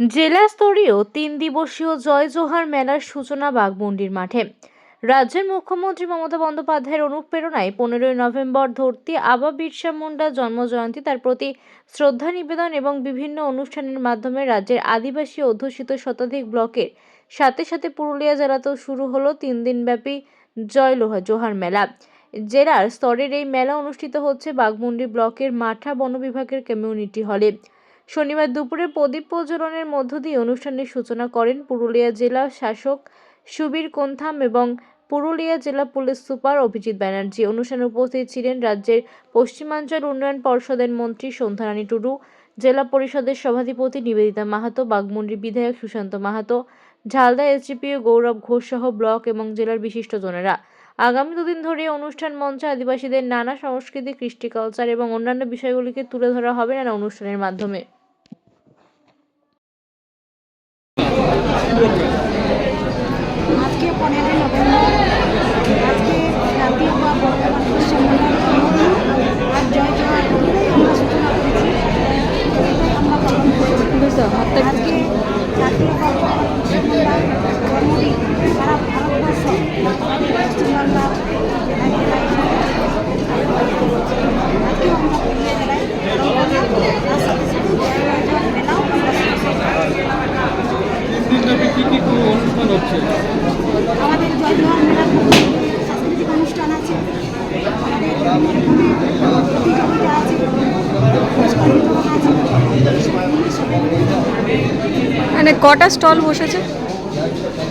জেলা স্তরীয় তিন দিবসীয় জয় জোহার মেলার সূচনা বাগমুন্ডির মাঠে। রাজ্যের মুখ্যমন্ত্রী মমতা বন্দ্যোপাধ্যায়ের অনুপ্রেরণায় পনেরোই নভেম্বর ধরতি আবা বিরসা মুন্ডা জন্মজয়ন্তী তার প্রতি শ্রদ্ধা নিবেদন এবং বিভিন্ন অনুষ্ঠানের মাধ্যমে রাজ্যের আদিবাসী অধ্যুষিত শতাধিক ব্লকের সাথে সাথে পুরুলিয়া জেলাতেও শুরু হলো তিন দিনব্যাপী জয় লোহা জোহার মেলা। জেলার স্তরের এই মেলা অনুষ্ঠিত হচ্ছে বাগমুন্ডি ব্লকের মাঠা বন বিভাগের কমিউনিটি হলে। শনিবার দুপুরে প্রদীপ প্রজ্বলনের মধ্য দিয়ে অনুষ্ঠানের সূচনা করেন পুরুলিয়া জেলা শাসক সুবীর কোন্থাম এবং পুরুলিয়া জেলা পুলিশ সুপার অভিজিৎ ব্যানার্জি। অনুষ্ঠানে উপস্থিত ছিলেন রাজ্যের পশ্চিমাঞ্চল উন্নয়ন পর্ষদের মন্ত্রী সন্ধ্যারানী টুডু, জেলা পরিষদের সভাধিপতি নিবেদিতা মাহাতো বাগমুন্ডির বিধায়ক সুশান্ত মাহাতো, ঝালদা এসডিপিও গৌরব ঘোষ সহ ব্লক এবং জেলার বিশিষ্টজনেরা। আগামী দুদিন ধরে অনুষ্ঠান মঞ্চে আদিবাসীদের নানা সংস্কৃতি কৃষ্টি কালচার এবং অন্যান্য বিষয়গুলিকে তুলে ধরা হবে নানা অনুষ্ঠানের মাধ্যমে আজকে পনেরোই নভেম্বর অনুষ্ঠান হচ্ছে? আমাদের মেলার সাংস্কৃতিক অনুষ্ঠান আছে। আমাদের প্রতিযোগিতা মানে কটা স্টল বসেছে?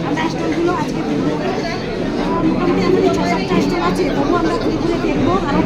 আমরা স্টলগুলো আজকে মোটামুটি আমাদের ছ সাতটা স্টল আছে তবু আমরা ঘুরে ঘুরে দেখব আরও